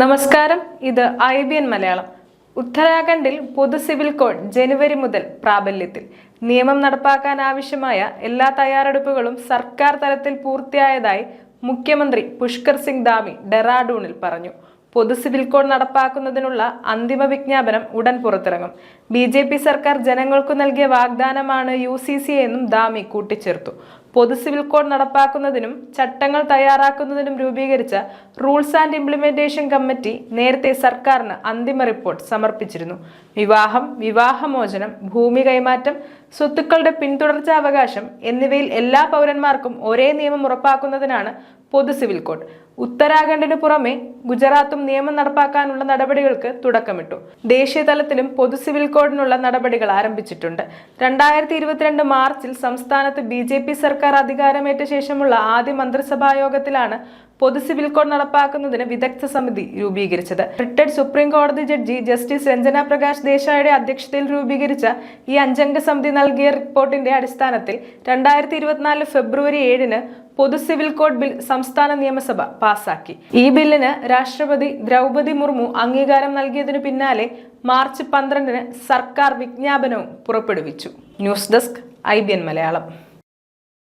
നമസ്കാരം. ഇത് I B N Malayalam. ഉത്തരാഖണ്ഡിൽ പൊതു സിവിൽ കോഡ് ജനുവരി മുതൽ പ്രാബല്യത്തിൽ. നിയമം നടപ്പാക്കാൻ ആവശ്യമായ എല്ലാ തയ്യാറെടുപ്പുകളും സർക്കാർ തലത്തിൽ പൂർത്തിയായതായി മുഖ്യമന്ത്രി പുഷ്കർ സിംഗ് ധാമി ഡെറാഡൂണിൽ പറഞ്ഞു. പൊതു സിവിൽ കോഡ് നടപ്പാക്കുന്നതിനുള്ള അന്തിമ വിജ്ഞാപനം ഉടൻ പുറത്തിറങ്ങും. ബി ജെ പി സർക്കാർ ജനങ്ങൾക്കു നൽകിയ വാഗ്ദാനമാണ് യു സി സി എന്നും ദാമി കൂട്ടിച്ചേർത്തു. പൊതു സിവിൽ കോഡ് നടപ്പാക്കുന്നതിനും ചട്ടങ്ങൾ തയ്യാറാക്കുന്നതിനും രൂപീകരിച്ച റൂൾസ് ആൻഡ് ഇംപ്ലിമെന്റേഷൻ കമ്മിറ്റി നേരത്തെ സർക്കാരിന് അന്തിമ റിപ്പോർട്ട് സമർപ്പിച്ചിരുന്നു. വിവാഹം വിവാഹമോചനം ഭൂമി കൈമാറ്റം സ്വത്തുക്കളുടെ പിന്തുടർച്ചാവകാശം എന്നിവയിൽ എല്ലാ പൗരന്മാർക്കും ഒരേ നിയമം ഉറപ്പാക്കുന്നതിനാണ് പൊതു സിവിൽ കോഡ്. ഉത്തരാഖണ്ഡിന് പുറമെ ഗുജറാത്തും നിയമം നടപ്പാക്കാനുള്ള നടപടികൾക്ക് തുടക്കമിട്ടു. ദേശീയ തലത്തിലും പൊതു സിവിൽ കോഡിനുള്ള നടപടികൾ ആരംഭിച്ചിട്ടുണ്ട്. രണ്ടായിരത്തി ഇരുപത്തിരണ്ട് മാർച്ചിൽ സംസ്ഥാനത്ത് ബി ജെ പി സർക്കാർ അധികാരമേറ്റ ശേഷമുള്ള ആദ്യ മന്ത്രിസഭാ യോഗത്തിലാണ് പൊതു സിവിൽ കോഡ് നടപ്പാക്കുന്നതിന് വിദഗ്ധ സമിതി രൂപീകരിച്ചത്. റിട്ടയർഡ് സുപ്രീം കോടതി ജഡ്ജി ജസ്റ്റിസ് രഞ്ജന പ്രകാശ് ദേശായിയുടെ അധ്യക്ഷതയിൽ രൂപീകരിച്ച ഈ അഞ്ചംഗ സമിതി നൽകിയ റിപ്പോർട്ടിന്റെ അടിസ്ഥാനത്തിൽ രണ്ടായിരത്തി ഇരുപത്തിനാല് ഫെബ്രുവരി ഏഴിന് പൊതു സിവിൽ കോഡ് ബിൽ സംസ്ഥാന നിയമസഭ പാസാക്കി. ഈ ബില്ലിന് രാഷ്ട്രപതി ദ്രൗപതി മുർമു അംഗീകാരം നൽകിയതിനു പിന്നാലെ മാർച്ച് പന്ത്രണ്ടിന് സർക്കാർ വിജ്ഞാപനവും പുറപ്പെടുവിച്ചു. News desk I Malayalam.